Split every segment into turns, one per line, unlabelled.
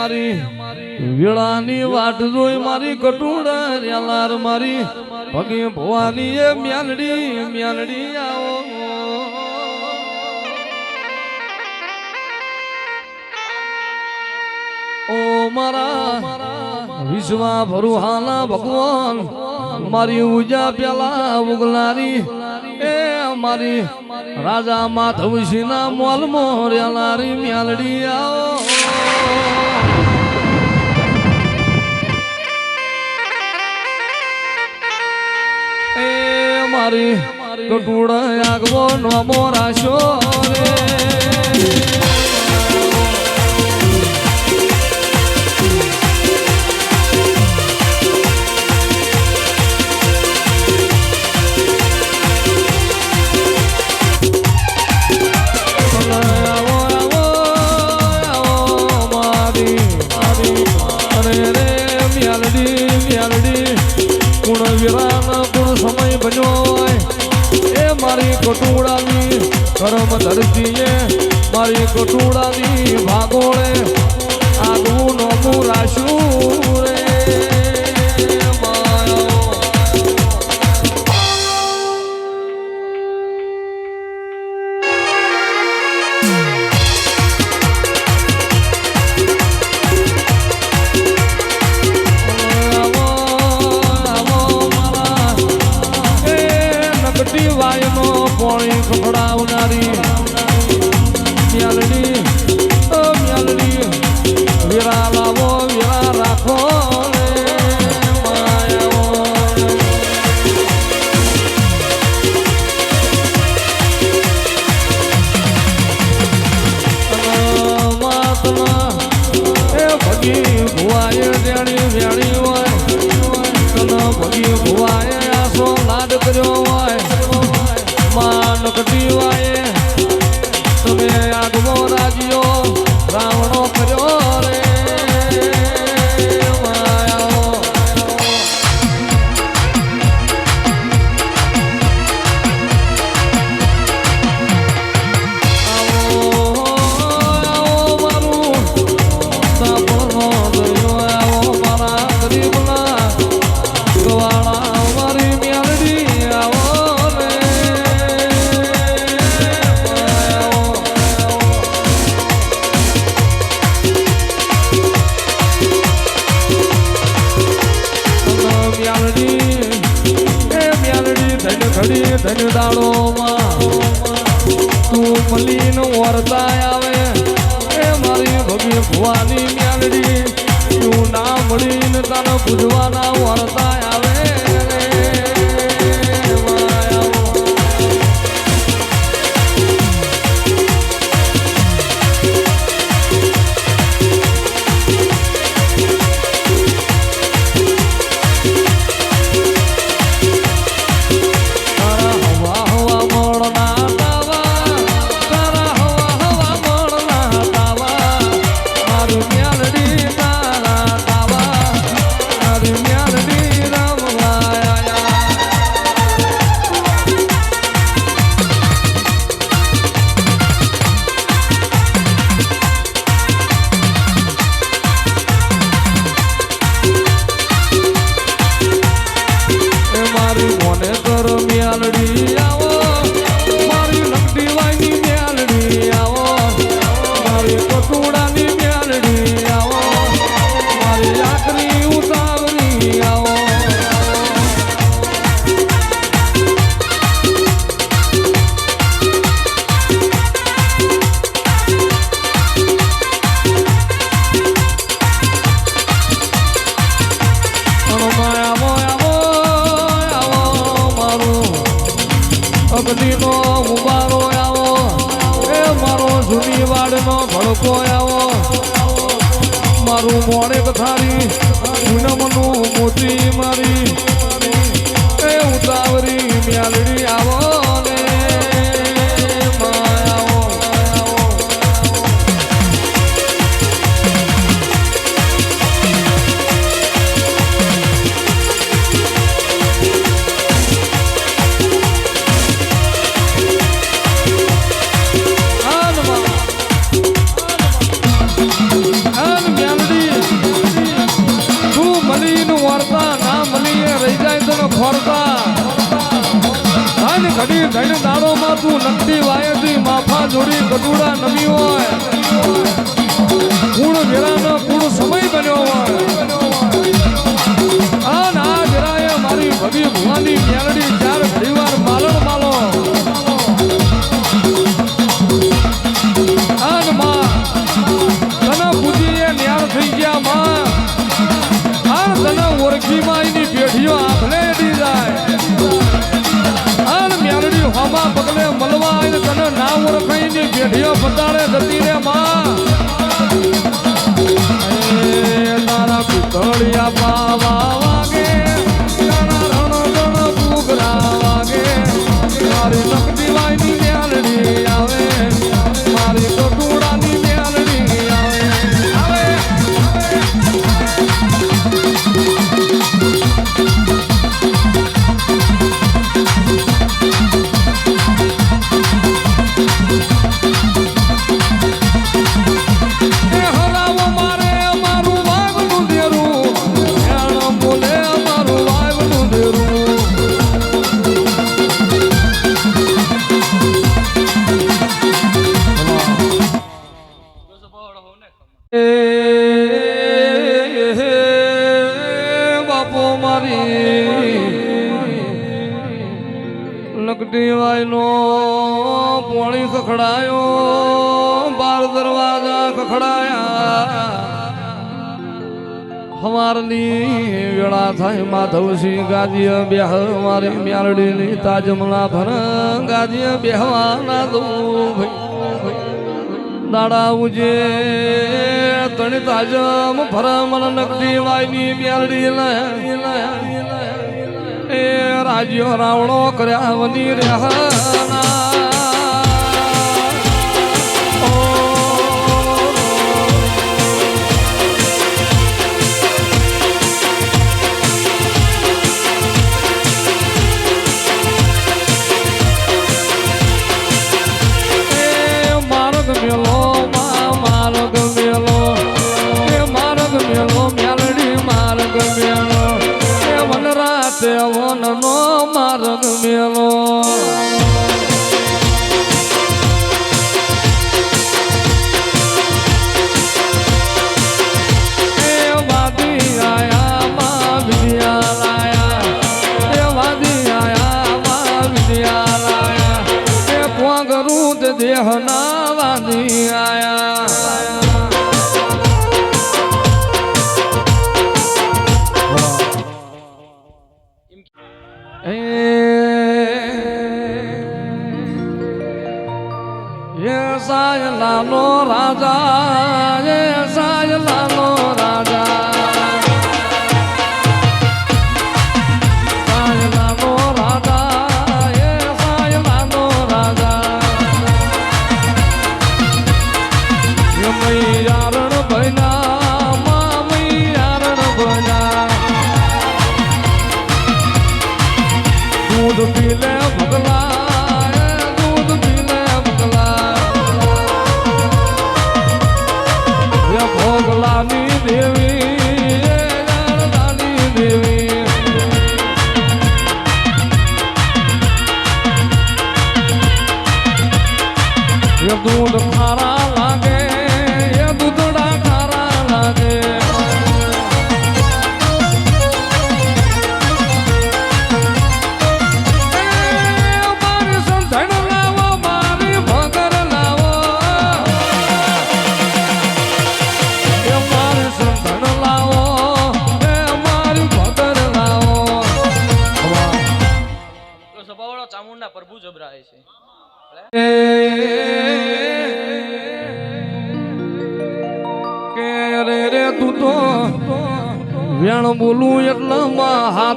મારી વેળાની વાટ જોઈ મારી કટુડા રેલાર મારી. પગે ભવાની એ મ્યાલડી મ્યાલડી આવો. ઓ મારા વિશ્વા ભરુહાના ભગવાન, મારી ઉજા પેલા ઉગલારી. એ મારી રાજા માધવસિંહના મોલ મોર્યાલારી મ્યાલડી આવો. મારી કટુડ આગવો નો મોરાશો રે. Mirana એ મારી કટુડાની કરમ ધરતીએ મારી કટુડાની ભાગોળે આગું નમું રાશું રે મલીન વરતા આવે. એ મારી ભગવી ભુવાની મેલડી તું ના મળીને તને પૂજવાના વરતા ઢીઓ પતાડે જતી રે માં લગટી વાયનો પોણી ખખડાયો, બાર દરવાજા ખખડાયા. હવારની વેળા થાય માધવસિંહ ગાદીય બેહ મારી મ્યાલડીની તાજમલા ભર ગાદીય બેહવાના દઉં દાડા ઉજે તણી તાજમ ભર મન નગરી વાયની મ્યાલડી લયા. એ રાજ્યો રાવણો કર્યા વની રહ્યા દેહ ના વાંધી આયા સાયલા નો રાજા મૈરા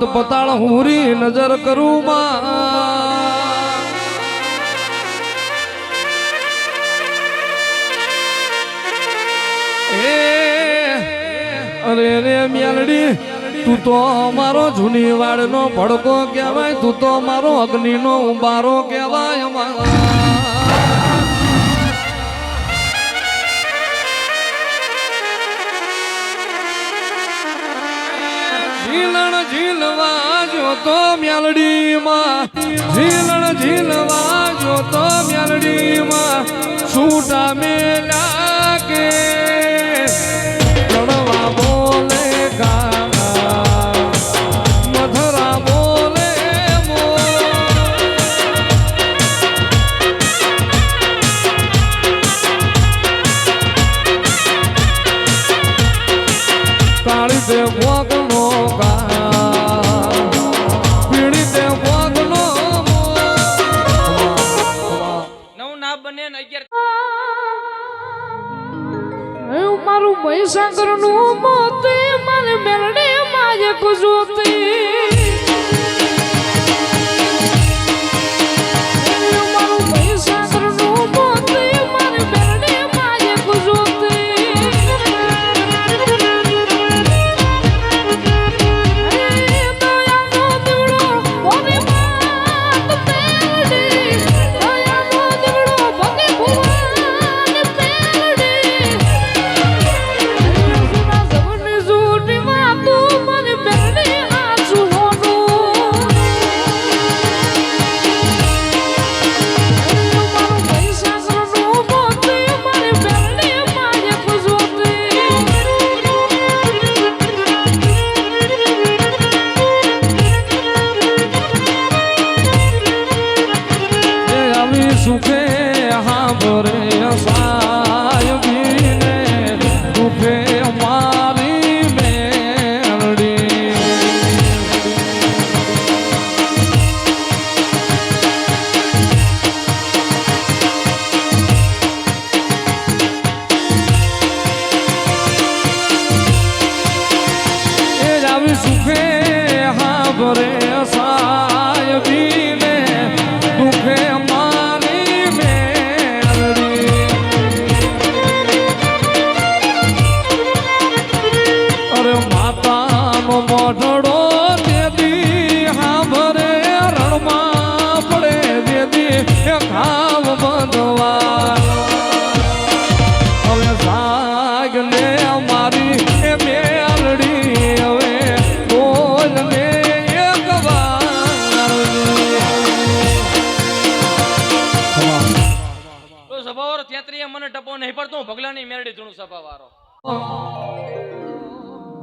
વાત પતાળ હુરી નજર કરું માં. અરે રે મ્યાલડી, તું તો અમારો જૂની વાળનો ભડકો કહેવાય, તું તો અમારો અગ્નિનો ઉંબારો કહેવાય અમારો. જોતો મ્યાલડીમાં ઝીલણ ઝીલવા જોતો મ્યાલડીમાં છૂટા મેલા કે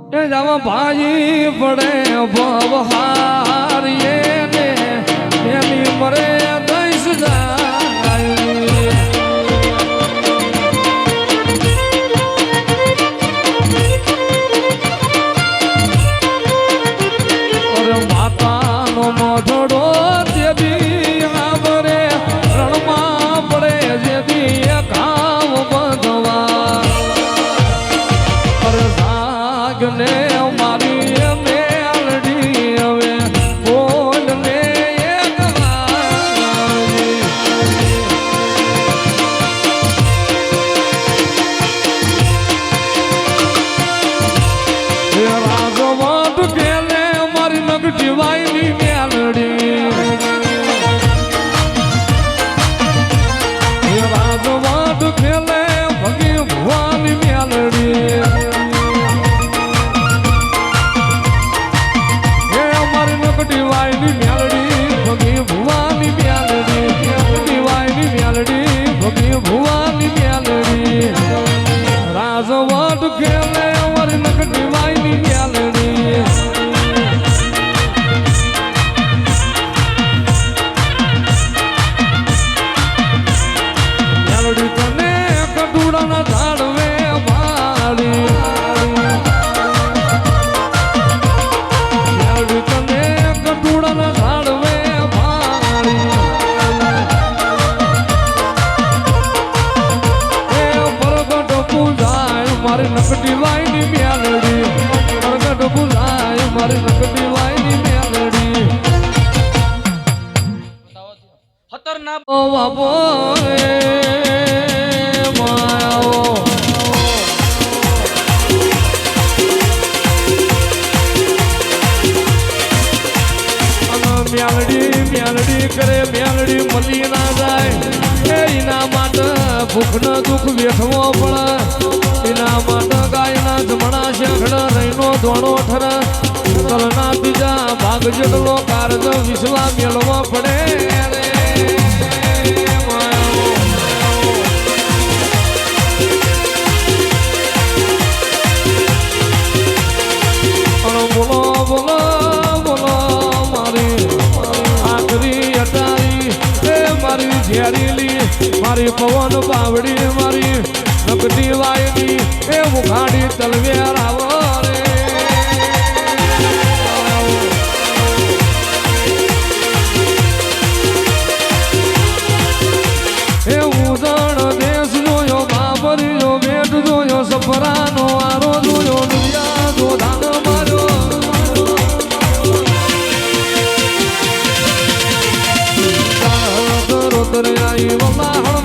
એ જવા ભાજી પડે ભવ હારીએ ને એની મરે કે અમે અમારી
નગર ડિવાઈની મ્યાલ ના
બાબો મ્યાલડી મ્યાલડી કરે, મ્યાલડી મળી ના જાય. એના માટે ભૂખનો દુઃખ વેઠવો પડે. એના માટે ગાયના જમણા શેખડ રહીનો ધોણો ઠર. તલના બીજા ભાગ જેટલો કારજ વિસવા મેળવો પડે. ઘેરીલી મારી પવન બાવડી મારી નગદી વાયની એ
ઉઘાડી તલવે i Dunya'yı vallahi haram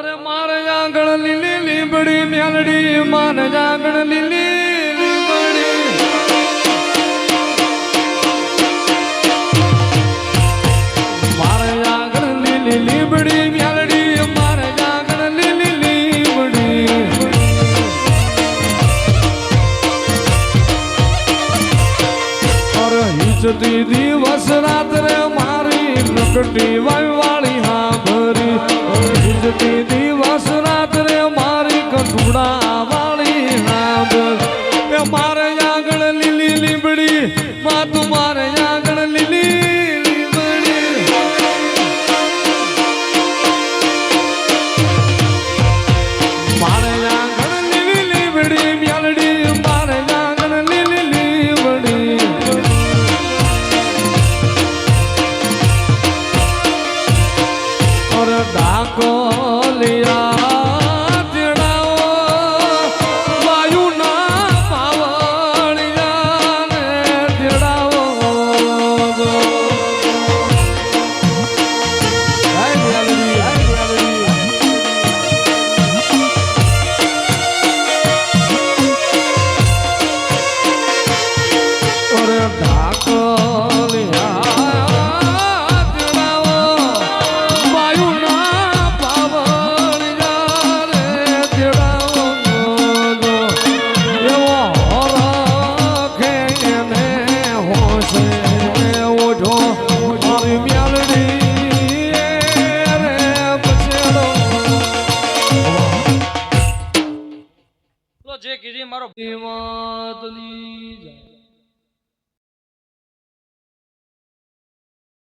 અરે મારે આંગણ લીલી લીંબડી મેલડી મારે આંગણ લીલી લીંબડી. મારે આંગણ લીલી લીંબડી દિવસ રાત્રે મારી નકટી